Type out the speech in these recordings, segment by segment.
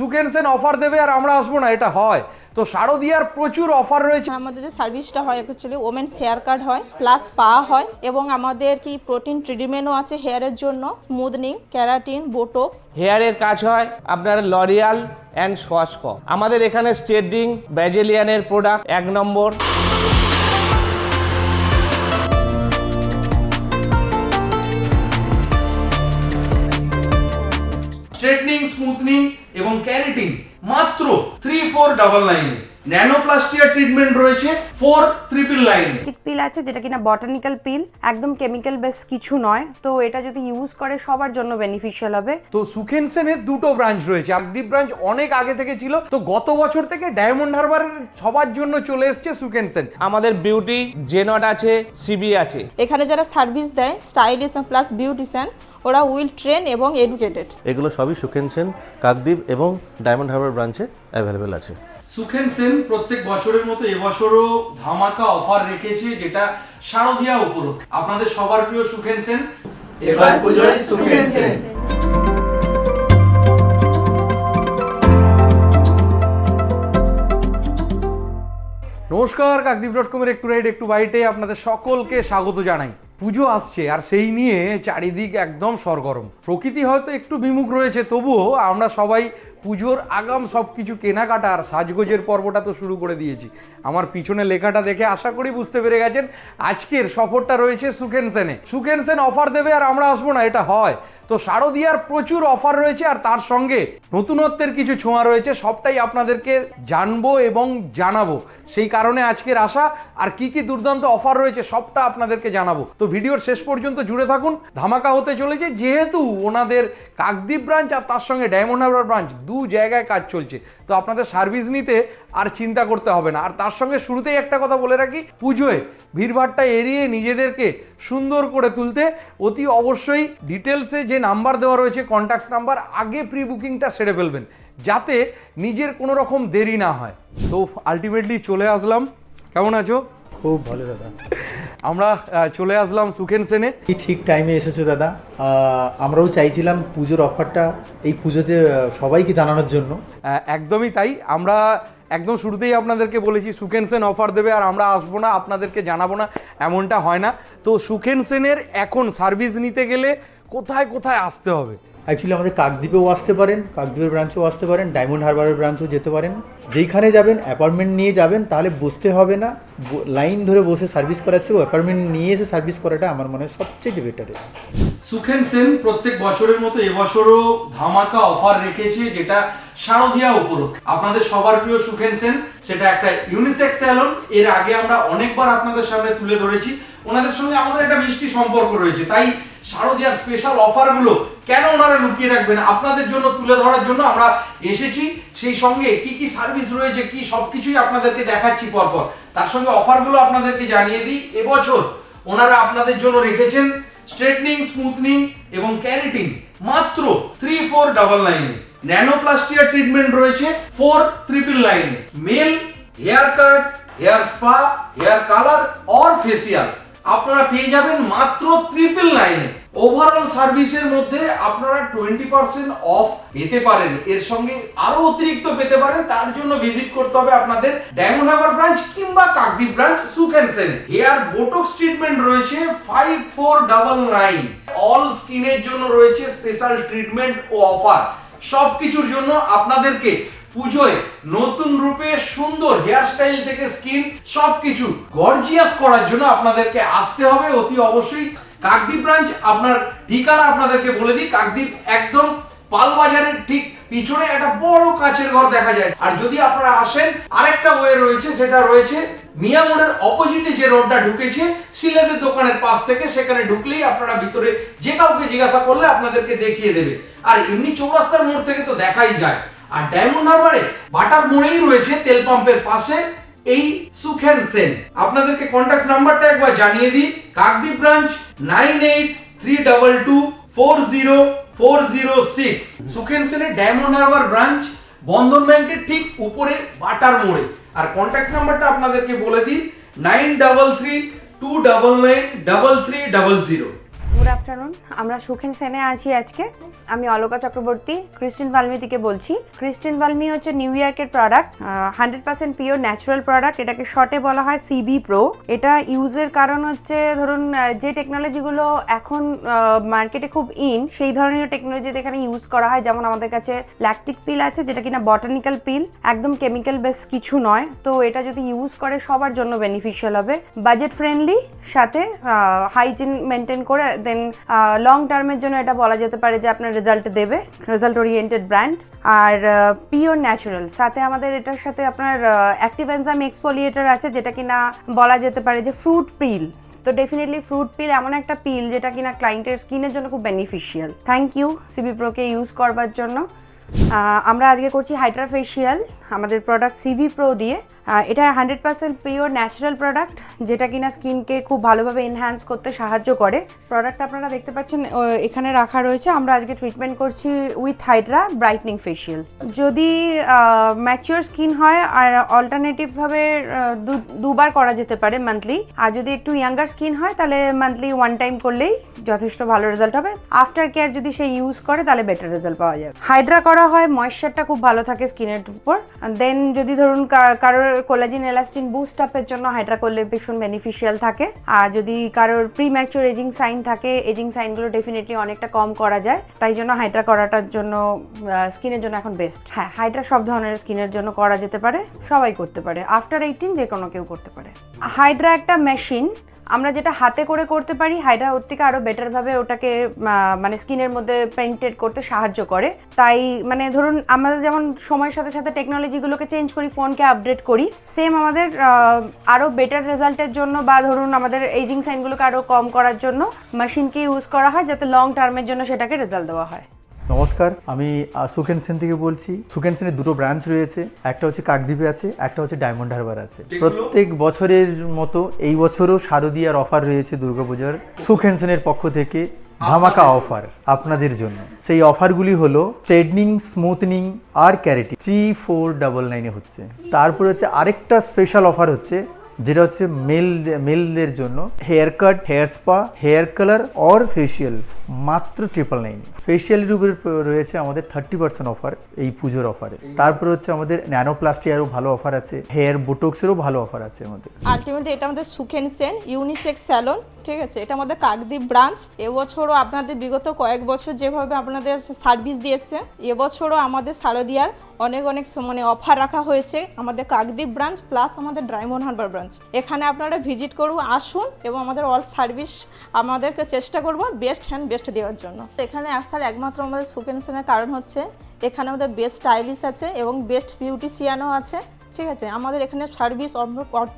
সুকেনসেন offer দেবে আর আমরা আসব না এটা হয়। তো শারদিয়ার প্রচুর অফার রয়েছে। আমাদের যে সার্ভিসটা হয় অ্যাকচুয়ালি ওমেন্স হেয়ার কাট হয় প্লাস পা হয় এবং আমাদের কি প্রোটিন ট্রিটমেন্টও আছে হেয়ারের জন্য স্মুথনিং ক্যারাটিন বোটক্স হেয়ারের কাজ হয় আপনার লরিয়াল অ্যান্ড সোয়াস্ক আমাদের এখানে স্টেডিং ব্যাজেলিয়ানের প্রোডাক্ট এক নম্বর। স্ট্রেটনিং স্মুথনিং এবং ক্যারেটিং মাত্র থ্রি ফোর ডাবল নাইনে ন্যানোপ্লাস্টিয়া ট্রিটমেন্ট রয়েছে ফোর ট্রিপল লাইনে পিল আছে যেটা কিনা বটানিক্যাল পিল একদম কেমিক্যাল বেস কিছু নয়। তো এটা যদি ইউজ করে সবার জন্য বেনিফিশিয়াল হবে। তো সুখেনসেনের দুটো ব্রাঞ্চ রয়েছে। আকদীপ ব্রাঞ্চ অনেক আগে থেকে ছিল তো গত বছর থেকে ডায়মন্ড হারবারের সবার জন্য চলে এসছে সুখেনসেন আমাদের বিউটি জেনট আছে সিবি আছে। এখানে যারা সার্ভিস দেয় স্টাইলিস্ট প্লাস বিউটিশিয়ান ওরা উইল ট্রেন এবং এডুকেটেড এগুলো সবই সুখেন সেন কাকদ্বীপ এবং ডায়মন্ড হারবার ব্রাঞ্চে অ্যাভেলেবেল আছে। সুখেন সেন প্রত্যেক বছরের মতো এবছরও ধামাকা অফার রেখেছে যেটা শারদিয়া উপলক আপনাদের সবার প্রিয় সুখেন সেন, এবার পুজোয় সুখেন সেন। নমস্কার, কাকদ্বীপ ডট কমের একটু রাইড একটু বাইটে আপনাদের সকলকে স্বাগত জানাই। পুজো আসছে আর সেই নিয়ে চারিদিক একদম সরগরম। প্রকৃতি হয়তো একটু বিমুখ রয়েছে, তবুও আমরা সবাই পুজোর আগাম সব কিছু কেনাকাটা আর সাজগোজের পর্বটা তো শুরু করে দিয়েছি। আমার পিছনে লেখাটা দেখে আশা করি বুঝতে পেরে গেছেন, আজকের সফরটা রয়েছে সুখেন সেনে। সুখেন সেন অফার দেবে আর আমরা আসব না, এটা হয়। তো শারদিয়ার প্রচুর অফার রয়েছে আর তার সঙ্গে নতুনত্বের কিছু ছোঁয়া রয়েছে, সবটাই আপনাদেরকে জানব এবং জানাব। সেই কারণে আজকের আশা আর কি কি দুর্দান্ত অফার রয়েছে সবটা আপনাদেরকে জানাব। তো ভিডিওর শেষ পর্যন্ত জুড়ে থাকুন, ধামাকা হতে চলেছে, যেহেতু ওনাদের কাকদ্বীপ ব্রাঞ্চ আর তার সঙ্গে ডায়মন্ড হারবার ব্রাঞ্চ দু জায়গায় কাজ চলছে। তো আপনাদের সার্ভিস নিতে আর চিন্তা করতে হবে না। আর তার সঙ্গে শুরুতেই একটা কথা বলে রাখি, পুজোয় ভিড়ভাড়টা এড়িয়ে নিজেদেরকে সুন্দর করে তুলতে অতি অবশ্যই ডিটেলসে যে নাম্বার দেওয়া রয়েছে কন্ট্যাক্ট নাম্বার আগে প্রি বুকিংটা সেরে ফেলবেন, যাতে নিজের কোনো রকম দেরি না হয়। তো আলটিমেটলি চলে আসলাম। কেমন আছো? খুব ভালো দাদা। আমরা চলে আসলাম সুখেন সেনে। কি ঠিক টাইমে এসেছ দাদা? আমরাও চাইছিলাম পুজোর অফারটা এই পুজোতে সবাইকে জানানোর জন্য। একদমই তাই। আমরা একদম শুরুতেই আপনাদেরকে বলেছি সুখেন সেন অফার দেবে আর আমরা আসব না আপনাদেরকে জানাব না এমনটা হয় না। তো সুখেন সেনের এখন সার্ভিস নিতে গেলে কোথায় কোথায় আসতে হবে? অ্যাকচুয়ালি আমাদের কাকদ্বীপেও আসতে পারেন, কাকদ্বীপের ব্রাঞ্চেও আসতে পারেন ডায়মন্ড হারবারের ব্রাঞ্চেও যেতে পারেন। যেইখানে যাবেন অ্যাপার্টমেন্ট নিয়ে যাবেন, তাহলে বসতে হবে না। লাইন ধরে বসে সার্ভিস করাচ্ছে অ্যাপার্টমেন্ট নিয়ে এসে সার্ভিস করাটা আমার মনে হয় সবচেয়ে বেটার সুখেন সেন প্রত্যেক বছরের মতো এবছরও ধামাকা অফার রেখেছে যেটা শারদিয়া উপলক্ষ। আপনাদের সবার প্রিয় সুখেন সেন, সেটা একটা ইউনিসেক্স স্যালন এর আগে আমরা অনেকবার আপনাদের সামনে তুলে ধরেছি। ওনাদের সঙ্গে আমাদের একটা মিষ্টি সম্পর্ক রয়েছে। তাই শারদিয়ার স্পেশাল অফারগুলো কেন ওনারা লুকিয়ে রাখবেন? আপনাদের জন্য, তুলে ধরার জন্য আমরা এসেছি। সেই সঙ্গে কি কি সার্ভিস রয়েছে, কি সবকিছুই আপনাদেরকে দেখাচ্ছি পরপর। তার সঙ্গে অফারগুলো আপনাদেরকে জানিয়ে দিই। এবছর ওনারা আপনাদের জন্য রেখেছেন স্ট্রেটনিং স্মুথনিং এবং ক্যারেটিং মাত্র থ্রি ফোর ডাবল নাইনে ন্যানোপ্লাস্টিয়া ট্রিটমেন্ট রয়েছে ফোর ট্রিপল লাইনে male hair cut hair spa hair colour or facial আপনারা পেয়ে যাবেন মাত্র ট্রিপল নাইনে ওভারঅল সার্ভিসের মধ্যে আপনারা টোয়েন্টি পার্সেন্ট অফ পেতে পারেন। এর সঙ্গে আরও অতিরিক্ত পেতে পারেন। তার জন্য ভিজিট করতে হবে আপনাদের ডায়মন্ড হারবার ব্রাঞ্চ কিংবা Kakdwip branch সুখেনসেন hair botox treatment রয়েছে five four double nine all স্কিনের জন্য রয়েছে স্পেশাল ট্রিটমেন্ট ও অফার সবকিছুর জন্য আপনাদেরকে পুজোয় নতুন রূপে সুন্দর হেয়ারস্টাইল থেকে স্কিন সবকিছু গর্জিয়াস করার জন্য আপনাদেরকে আসতে হবে। অতি অবশ্যই কাকদ্বীপ ব্রাঞ্চ আপনার ঠিকানা আপনাদেরকে বলে দিই। কাকদ্বীপ একদম পালবাজারের ঠিক পিছনে একটা বড় কাছের ঘর দেখা যায়। আর যদি আপনারা আসেন, আরেকটা রয়েছে, সেটা রয়েছে মিয়া অপোজিটে যে রোডটা ঢুকেছে সিলেদের দোকানের পাশ থেকে। সেখানে ঢুকলেই আপনারা ভিতরে যে কাউকে জিজ্ঞাসা করলে আপনাদেরকে দেখিয়ে দেবে। আর এমনি চৌরাস্তার মোড় থেকে তো দেখাই যায়। আর ডায়মন্ড হারবারে বাটার মোড়েই রয়েছে তেল পাম্পের পাশে এই সুখেন সেন। আপনাদেরকে কন্ট্যাক্ট নাম্বারটা একবার জানিয়ে দিই। Kakdwip branch nine eight three double two four zero four zero six Sukhen সেনের ডায়মন্ড হারবার ব্রাঞ্চ বন্ধন ব্যাংকের ঠিক উপরে বাটার মোড়ে। আর কন্ট্যাক্ট নাম্বারটা আপনাদেরকে বলে দিই nine double three two double nine double three double zero good afternoon. আমরা সুখেন সেনে আছি আজকে। আমি অলকা চক্রবর্তী, ক্রিস্টিন বালমি থেকে বলছি। ক্রিস্টিন বালমি হচ্ছে নিউ ইয়র্কের product hundred percent pure natural product এটাকে শর্টে বলা হয় সিবি প্রো এটা ইউজের কারণ হচ্ছে, ধরুন যে টেকনোলজিগুলো এখন মার্কেটে খুব ইন সেই ধরনের টেকনোলজি এখানে ইউজ করা হয়। যেমন আমাদের কাছে ল্যাকটিক পিল আছে, যেটা কিনা বটানিক্যাল পিল একদম কেমিক্যাল বেস কিছু নয়। তো এটা যদি ইউজ করে, সবার জন্য বেনিফিশিয়াল হবে। বাজেট ফ্রেন্ডলি সাথে হাইজিন মেনটেন করে দেন লং টার্মের জন্য এটা বলা যেতে পারে যে আপনার রেজাল্ট দেবে রেজাল্ট ওরিয়েন্টেড ব্র্যান্ড আর পিওর ন্যাচারাল সাথে আমাদের এটার সাথে আপনার অ্যাক্টিভ এনজাইম এক্সপোলিয়েটার আছে, যেটা কিনা বলা যেতে পারে যে ফ্রুট পিল তো ডেফিনেটলি ফ্রুট পিল এমন একটা পিল যেটা কিনা ক্লায়েন্টের স্কিনের জন্য খুব beneficial thank you C B প্রোকে use করবার জন্য। আমরা আজকে করছি হাইড্রা ফেশিয়াল আমাদের প্রোডাক্ট সিভি প্রো দিয়ে। এটা hundred percent pure natural product যেটা কিনা স্কিনকে খুব ভালোভাবে এনহ্যান্স করতে সাহায্য করে। প্রোডাক্ট আপনারা দেখতে পাচ্ছেন এখানে রাখা রয়েছে। আমরা আজকে ট্রিটমেন্ট করছি উইথ হাইড্রা ব্রাইটনিং ফেশিয়াল যদি ম্যাচিওর স্কিন হয়, আর অল্টারনেটিভভাবে দুবার করা যেতে পারে মান্থলি আর যদি একটু ইয়াঙ্গার স্কিন হয়, তাহলে মান্থলি ওয়ান টাইম করলেই যথেষ্ট ভালো রেজাল্ট হবে। আফটার কেয়ার যদি সে ইউজ করে, তাহলে বেটার রেজাল্ট পাওয়া যাবে। হাইড্রা করা হয় ময়েশ্চারটা খুব ভালো থাকে স্কিনের উপর। দেন যদি ধরুন কারোর কোলাজিন এলাস্টিন বুস্ট আপের জন্য হাইড্রা করলে ভীষণ বেনিফিশিয়াল থাকে। আর যদি কারোর প্রি ম্যাচুর এজিং সাইন থাকে এজিং সাইনগুলো ডেফিনেটলি অনেকটা কম করা যায়। তাই জন্য হাইড্রা করাটার জন্য স্কিনের জন্য এখন বেস্ট হ্যাঁ হাইড্রা সব ধরনের স্কিনের জন্য করা যেতে পারে, সবাই করতে পারে। আফটার এইটিন যে কোনো কেউ করতে পারে। হাইড্রা একটা মেশিন আমরা যেটা হাতে করে করতে পারি হাইড্রা ওর থেকে আরও বেটারভাবে ওটাকে মানে স্কিনের মধ্যে পেন্টেড করতে সাহায্য করে। তাই মানে ধরুন, আমরা যেমন সময়ের সাথে সাথে টেকনোলজিগুলোকে চেঞ্জ করি ফোনকে আপডেট করি সেম আমাদের আরও বেটার রেজাল্টের জন্য বা ধরুন, আমাদের এজিং সাইনগুলোকে আরও কম করার জন্য মেশিনকে ইউজ করা হয়, যাতে লং টার্মের জন্য সেটাকে রেজাল্ট দেওয়া হয়। নমস্কার আমি সুখেন সেন থেকে বলছি। সুখেন সেনের দুটো ব্রাঞ্চ রয়েছে একটা হচ্ছে কাকদ্বীপে আছে একটা হচ্ছে ডায়মন্ড হারবার আছে। প্রত্যেক বছরের মতো এই বছরও শারদীয়ার অফার রয়েছে দুর্গাপূজার। সুখেন সেনের পক্ষ থেকে ধামাকা অফার আপনাদের জন্য। সেই অফারগুলি হলো স্ট্রেটনিং স্মুথনিং আর ক্যারেটি থ্রি ফোর ডাবল নাইনে হচ্ছে। তারপরে হচ্ছে আরেকটা স্পেশাল অফার হচ্ছে যেটা হচ্ছে মেল মেলদের জন্য hair cut hair spa hair colour or facial মাত্র ট্রিপল নাইন ফেসিয়ালের উপরে রয়েছে আমাদের থার্টি পার্সেন্ট অফার এই পুজোর অফারে তারপরে হচ্ছে আমাদের ন্যানোপ্লাস্টি আরও ভালো অফার আছে হেয়ার বোটক্সেরও ভালো অফার আছে আমাদের। আলটিমেটলি এটা আমাদের সুখেন সেন ইউনিসেক্স স্যালন ঠিক আছে, এটা আমাদের কাকদ্বীপ ব্রাঞ্চ এবছরও আপনাদের বিগত কয়েক বছর যেভাবে আপনাদের সার্ভিস দিয়েছে, এবছরও আমাদের শারদিয়ার অনেক অনেক মানে অফার রাখা হয়েছে আমাদের কাকদ্বীপ ব্রাঞ্চ প্লাস আমাদের ডায়মন্ড হারবার ব্রাঞ্চ এখানে আপনারা ভিজিট করুন, আসুন এবং আমাদের অল সার্ভিস আমাদেরকে চেষ্টা করব বেস্ট হ্যান্ড বেস্ট দেওয়ার জন্য। এখানে আসার একমাত্র আমাদের সুখেন সেনের কারণ হচ্ছে, এখানে আমাদের বেস্ট স্টাইলিশ আছে এবং বেস্ট বিউটিশিয়ানও আছে। ঠিক আছে? আমাদের এখানে সার্ভিস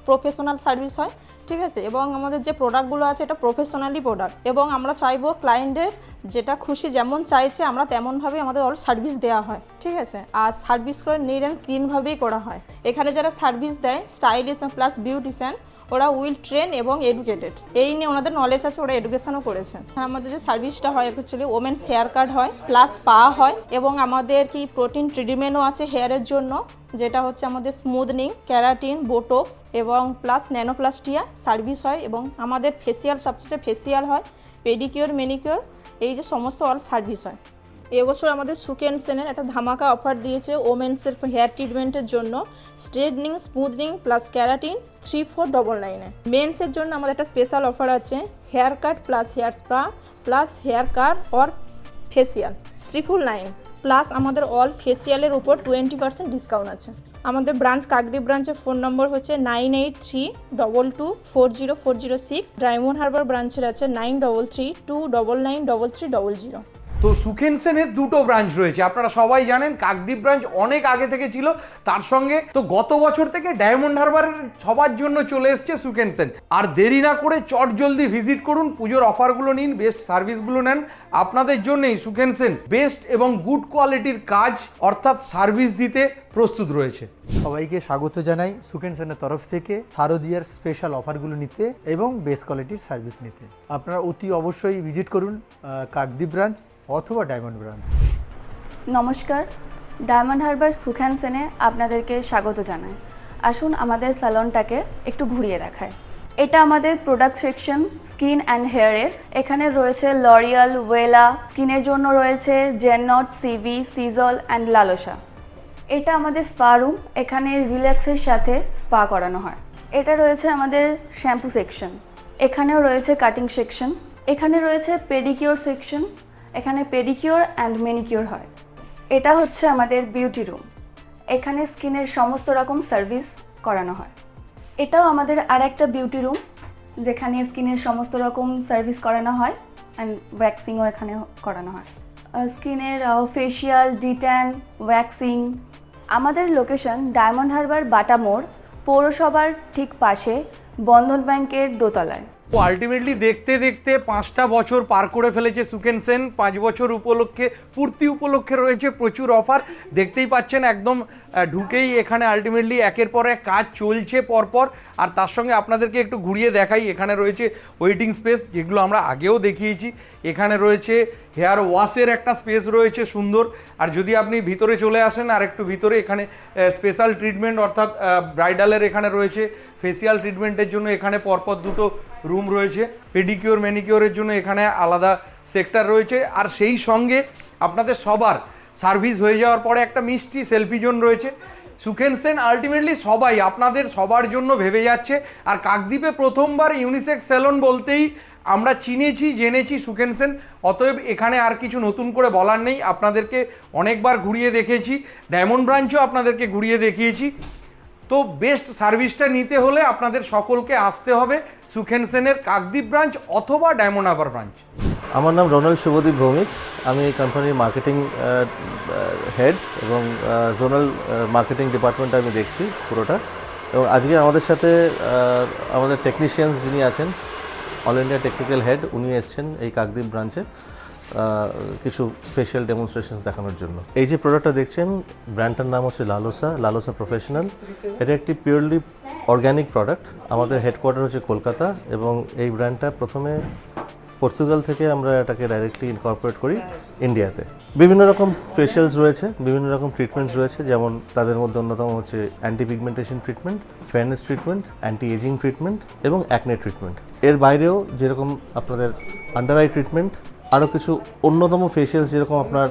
প্রফেশনাল সার্ভিস হয়, ঠিক আছে? এবং আমাদের যে প্রোডাক্টগুলো আছে, এটা প্রফেশনালি প্রোডাক্ট এবং আমরা চাইব ক্লায়েন্টের যেটা খুশি যেমন চাইছে, আমরা তেমনভাবে আমাদের অল সার্ভিস দেওয়া হয়, ঠিক আছে? আর সার্ভিস করে নিট অ্যান্ড ক্লিনভাবেই করা হয়। এখানে যারা সার্ভিস দেয় স্টাইলিশ প্লাস বিউটিশিয়ান ওরা উইল ট্রেন এবং এডুকেটেড। এই নিয়ে ওনাদের নলেজ আছে, ওরা এডুকেশনও করেছে। আর আমাদের যে সার্ভিসটা হয় অ্যাকচুয়ালি ওমেন্স হেয়ার কাট হয় প্লাস পা হয় এবং আমাদের কি প্রোটিন ট্রিটমেন্টও আছে হেয়ারের জন্য, যেটা হচ্ছে আমাদের স্মুথনিং ক্যারাটিন বোটক্স এবং প্লাস ন্যানোপ্লাস্টিয়া সার্ভিস হয় এবং আমাদের ফেসিয়াল সবচেয়ে ফেসিয়াল হয় পেডিকিওর মেনিকিওর এই যে সমস্ত অল সার্ভিস হয়। এবছর আমাদের সুকেন সেনের একটা ধামাকা অফার দিয়েছে ওমেন্সের হেয়ার ট্রিটমেন্টের জন্য। Straightening, smoothening plus keratin three four double নাইনে। মেন্সের জন্য আমাদের একটা স্পেশাল অফার আছে, hair cut plus hair spa plus hair cut or facial triple nine. Plus আমাদের অল ফেসিয়ালের উপর টোয়েন্টি পার্সেন্ট ডিসকাউন্ট আছে। আমাদের ব্রাঞ্চ, কাকদ্বীপ ব্রাঞ্চের ফোন নম্বর হচ্ছে nine eight three double two four zero four zero six. Diamond Harbour ব্রাঞ্চের আছে nine double three two double nine double three double zero. তো সুখেন সেনের দুটো ব্রাঞ্চ রয়েছে। আপনারা সবাই জানেন, কাকদ্বীপ ব্রাঞ্চ অনেক আগে থেকে ছিল, তার সঙ্গে তো গত বছর থেকে ডায়মন্ড হারবারের সবার জন্য চলে এসছে সুখেন সেন আর দেরি না করে চট জলদি ভিজিট করুন, পুজোর অফারগুলো নিন, বেস্ট সার্ভিসগুলো নেন। আপনাদের জন্যই সুখেন সেন বেস্ট এবং গুড কোয়ালিটির কাজ, অর্থাৎ সার্ভিস দিতে প্রস্তুত রয়েছে। সবাইকে স্বাগত জানাই সুখেন সেনের তরফ থেকে শারদীয়ার স্পেশাল অফারগুলো নিতে এবং বেস্ট কোয়ালিটির সার্ভিস নিতে। আপনারা অতি অবশ্যই ভিজিট করুন কাকদ্বীপ ব্রাঞ্চ অথবা ডায়মন্ড ব্রাঞ্চ। নমস্কার, ডায়মন্ড হারবার সুখ্যান সেনে আপনাদেরকে স্বাগত জানাই। আসুন আমাদের স্যালনটাকে একটু ঘুরিয়ে দেখায় এটা আমাদের প্রোডাক্ট সেকশন, স্কিন অ্যান্ড হেয়ারের। এখানে রয়েছে লরিয়াল, ওয়েলা, স্কিনের জন্য রয়েছে জেনট সিভি, সিজল অ্যান্ড লালোসা। এটা আমাদের স্পা রুম, এখানে রিল্যাক্সের সাথে স্পা করানো হয়। এটা রয়েছে আমাদের শ্যাম্পু সেকশন। এখানেও রয়েছে কাটিং সেকশন। এখানে রয়েছে পেডিকিওর সেকশন। এখানে পেডিকিওর অ্যান্ড মেনিকিওর হয়। এটা হচ্ছে আমাদের বিউটি রুম এখানে স্কিনের সমস্ত রকম সার্ভিস করানো হয়। এটাও আমাদের আর একটা বিউটি রুম যেখানে স্কিনের সমস্ত রকম সার্ভিস করানো হয় অ্যান্ড ওয়্যাক্সিংও এখানে করানো হয়। স্কিনের ফেশিয়াল ডিট্যান ওয়্যাক্সিং আমাদের লোকেশন ডায়মন্ড হারবার বাটা মোড় পৌরসভার ঠিক পাশে বন্ধন ব্যাংকের দোতলায়। তো আলটিমেটলি দেখতে দেখতে পাঁচটা বছর পার করে ফেলেছে সুকেন সেন। পাঁচ বছর উপলক্ষে, পূর্তি উপলক্ষে রয়েছে প্রচুর অফার দেখতেই পাচ্ছেন একদম ঢুকেই এখানে আলটিমেটলি একের পর এক কাজ চলছে পরপর। আর তার সঙ্গে আপনাদেরকে একটু ঘুরিয়ে দেখাই, এখানে রয়েছে ওয়েটিং স্পেস যেগুলো আমরা আগেও দেখিয়েছি। এখানে রয়েছে হেয়ার ওয়াশের একটা স্পেস রয়েছে সুন্দর। আর যদি আপনি ভিতরে চলে আসেন, আর একটু ভিতরে এখানে স্পেশাল ট্রিটমেন্ট অর্থাৎ ব্রাইডালের এখানে রয়েছে। ফেসিয়াল ট্রিটমেন্টের জন্য এখানে পরপর দুটো রুম রয়েছে পেডিকিওর ম্যানিকিওরের জন্য এখানে আলাদা সেক্টর রয়েছে। আর সেই সঙ্গে আপনাদের সবার সার্ভিস হয়ে যাওয়ার পরে একটা মিষ্টি সেলফি জোন রয়েছে। সুখেন সেন আলটিমেটলি সবাই, আপনাদের সবার জন্য ভেবে যাচ্ছে। আর কাকদ্বীপে প্রথমবার ইউনিসেক্স সেলন বলতেই আমরা চিনেছি, জেনেছি সুখেন সেন। অতএব এখানে আর কিছু নতুন করে বলার নেই। আপনাদেরকে অনেকবার ঘুরিয়ে দেখেছি। ডায়মন্ড ব্রাঞ্চও আপনাদেরকে ঘুরিয়ে দেখিয়েছি। তো বেস্ট সার্ভিসটা নিতে হলে আপনাদের সকলকে আসতে হবে। সুখেন সেনের কাকদ্বীপ ব্রাঞ্চ অথবা ডায়মন্ড হারবার ব্রাঞ্চ আমার নাম রোনাল শুভদীপ ভৌমিক। আমি কোম্পানির মার্কেটিং হেড এবং জোনাল মার্কেটিং ডিপার্টমেন্ট আমি দেখছি পুরোটা। এবং আজকে আমাদের সাথে আমাদের টেকনিশিয়ানস যিনি আছেন অল ইন্ডিয়া টেকনিক্যাল হেড উনি এসছেন এই কাকদ্বীপ ব্রাঞ্চে কিছু ফেশিয়াল ডেমনস্ট্রেশনস দেখানোর জন্য। এই যে প্রোডাক্টটা দেখছেন ব্র্যান্ডটার নাম হচ্ছে লালোসা লালোসা প্রফেশনাল এটা একটি পিওরলি অর্গ্যানিক প্রোডাক্ট আমাদের হেডকোয়ার্টার হচ্ছে কলকাতা এবং এই ব্র্যান্ডটা প্রথমে পর্তুগাল থেকে আমরা এটাকে ডাইরেক্টলি ইনকর্পোরেট করি ইন্ডিয়াতে। বিভিন্ন রকম ফেশিয়ালস রয়েছে, বিভিন্ন রকম ট্রিটমেন্টস রয়েছে, যেমন তাদের মধ্যে অন্যতম হচ্ছে anti pigmentation treatment fairness treatment anti ageing treatment এবং অ্যাকনে ট্রিটমেন্ট এর বাইরেও যেরকম আপনাদের আন্ডার আই ট্রিটমেন্ট আরও কিছু অন্যতম ফেশিয়ালস যেরকম আপনার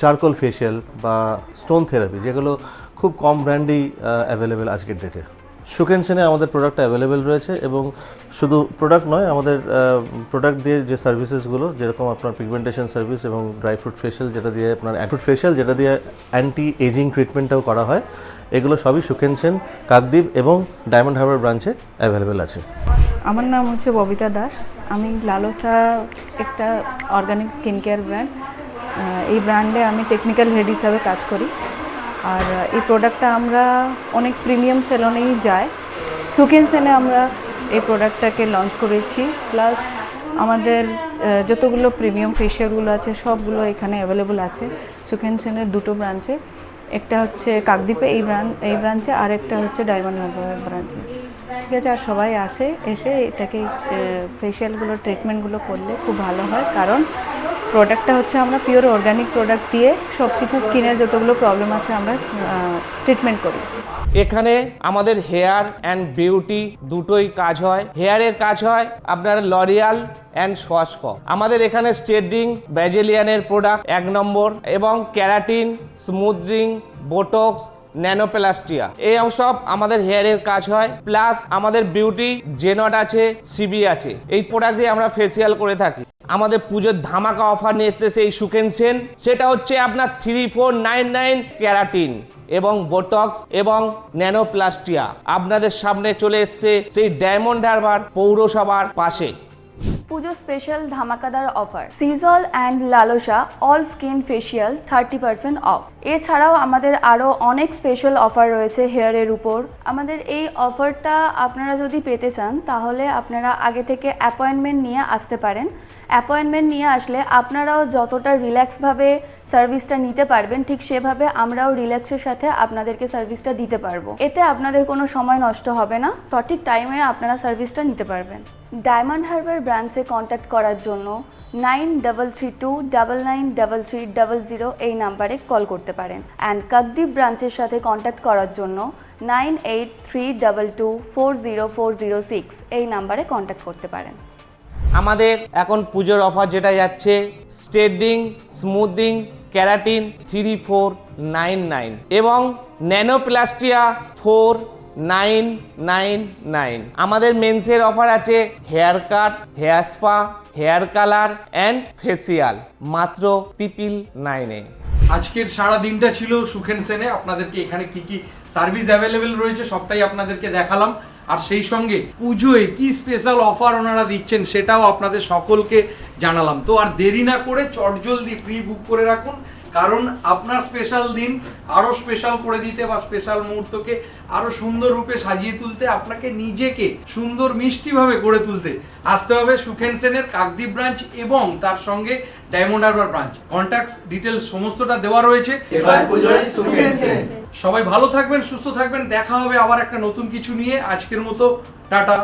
চারকোল ফেশিয়াল বা স্টোন থেরাপি যেগুলো খুব কম ব্র্যান্ডেই অ্যাভেলেবেল আজকের ডেটে সুকেন সেনে আমাদের প্রোডাক্টটা অ্যাভেলেবেল রয়েছে এবং শুধু প্রোডাক্ট নয়, আমাদের প্রোডাক্ট দিয়ে যে সার্ভিসেসগুলো যেরকম আপনার পিগমেন্টেশন সার্ভিস এবং ড্রাই ফ্রুট ফেশিয়াল যেটা দিয়ে, আপনার অ্যাফ্রুট ফেশিয়াল যেটা দিয়ে অ্যান্টি এজিং ট্রিটমেন্টটাও করা হয়, এগুলো সবই সুকেন সেন কাকদ্বীপ এবং ডায়মন্ড হারবার ব্রাঞ্চে অ্যাভেলেবেল আছে। আমার নাম হচ্ছে ববিতা দাস। আমি লালোসা একটা অর্গানিক স্কিন কেয়ার ব্র্যান্ড এই ব্র্যান্ডে আমি টেকনিক্যাল হেড হিসাবে কাজ করি। আর এই প্রোডাক্টটা আমরা অনেক প্রিমিয়াম সেলনেই যাই সুকিন সেনে আমরা এই প্রোডাক্টটাকে লঞ্চ করেছি। প্লাস আমাদের যতগুলো প্রিমিয়াম ফেশিয়ালগুলো আছে, সবগুলো এখানে অ্যাভেলেবল আছে সুকিন সেনের দুটো ব্রাঞ্চে একটা হচ্ছে কাকদ্বীপে এই ব্রাঞ্চ এই ব্রাঞ্চে আর একটা হচ্ছে ডায়মন্ড ব্রাঞ্চে আর সবাই আসে, এসে এটাকে ফেশিয়ালগুলো ট্রিটমেন্টগুলো করলে খুব ভালো হয়। কারণ প্রোডাক্টটা হচ্ছে আমরা পিওর অর্গানিক প্রোডাক্ট দিয়ে সব কিছু স্কিনের যতগুলো প্রবলেম আছে আমরা ট্রিটমেন্ট করি। এখানে আমাদের হেয়ার অ্যান্ড বিউটি দুটোই কাজ হয়। হেয়ারের কাজ হয় আপনার লরিয়াল অ্যান্ড সোয়াস্ক আমাদের এখানে স্ট্রেডিং ব্যাজেলিয়ানের প্রোডাক্ট এক নম্বর এবং ক্যারাটিন স্মুথিং বোটক্স ন্যানোপ্লাস্টিয়া। এই সব আমাদের হেয়ারের কাজ হয়, প্লাস আমাদের বিউটি জেনট আছে সিবি আছে। এই প্রোডাক্ট দিয়ে আমরা ফেসিয়াল করে থাকি। আমাদের পুজোর ধামাকা অফার নিয়ে এসছে সেই সুকেন সেন। সেটা হচ্ছে আপনার three four nine nine keratin এবং বোটক্স এবং ন্যানোপ্লাস্টিয়া। আপনাদের সামনে চলে এসছে সেই ডায়মন্ড হারবার পৌরসভার পাশে। Puja special ধামাকাদার offer sizzle and Lalasa all skin facial thirty percent off এছাড়াও আমাদের আরও অনেক স্পেশাল অফার রয়েছে হেয়ারের উপর। আমাদের এই অফারটা আপনারা যদি পেতে চান, তাহলে আপনারা আগে থেকে অ্যাপয়েন্টমেন্ট নিয়ে আসতে পারেন। অ্যাপয়েন্টমেন্ট নিয়ে আসলে আপনারাও যতটা রিল্যাক্সভাবে সার্ভিসটা নিতে পারবেন, ঠিক সেভাবে আমরাও রিল্যাক্সের সাথে আপনাদেরকে সার্ভিসটা দিতে পারব। এতে আপনাদের কোনো সময় নষ্ট হবে না। সঠিক টাইমে আপনারা সার্ভিসটা নিতে পারবেন। ডায়মন্ড হারবার ব্রাঞ্চে কন্ট্যাক্ট করার জন্য nine double three two double nine double three double zero এই নাম্বারে কল করতে পারেন। অ্যান্ড কাকদ্বীপ ব্রাঞ্চের সাথে কন্ট্যাক্ট করার জন্য nine eight three double two four zero four zero six এই নাম্বারে কন্ট্যাক্ট করতে পারেন। আমাদের এখন পুজোর অফার যেটা যাচ্ছে straightening smoothening, keratin three four nine nine এবং nanoplastia four nine nine nine আমাদের মেন্সের অফার আছে hair cut hair spa hair colour and facial মাত্র ট্রিপিল নাইনে আজকের সারা দিনটা ছিল সুখেন সেনে। আপনাদেরকে এখানে কি কি সার্ভিস অ্যাভেলেবেল রয়েছে সবটাই আপনাদেরকে দেখালাম। আর সেই সঙ্গে পুজোয় কি স্পেশাল অফার ওনারা দিচ্ছেন সেটাও আপনাদের সকলকে জানালাম। তো আর দেরি না করে চটজলদি প্রি বুক করে রাখুন। কারণ আপনার স্পেশাল দিন আরও স্পেশাল করে দিতে বা স্পেশাল মুহূর্তকে আরও সুন্দর রূপে সাজিয়ে তুলতে আপনাকে নিজেকে সুন্দর মিষ্টিভাবে গড়ে তুলতে আসতে হবে সুখেন সেনের কাকদ্বীপ ব্রাঞ্চ এবং তার সঙ্গে Diamond Harbour branch contacts details সমস্তটা দেওয়া রয়েছে। সবাই ভালো থাকবেন সুস্থ থাকবেন। দেখা হবে আবার একটা নতুন কিছু নিয়ে। আজকের মতো টাটা।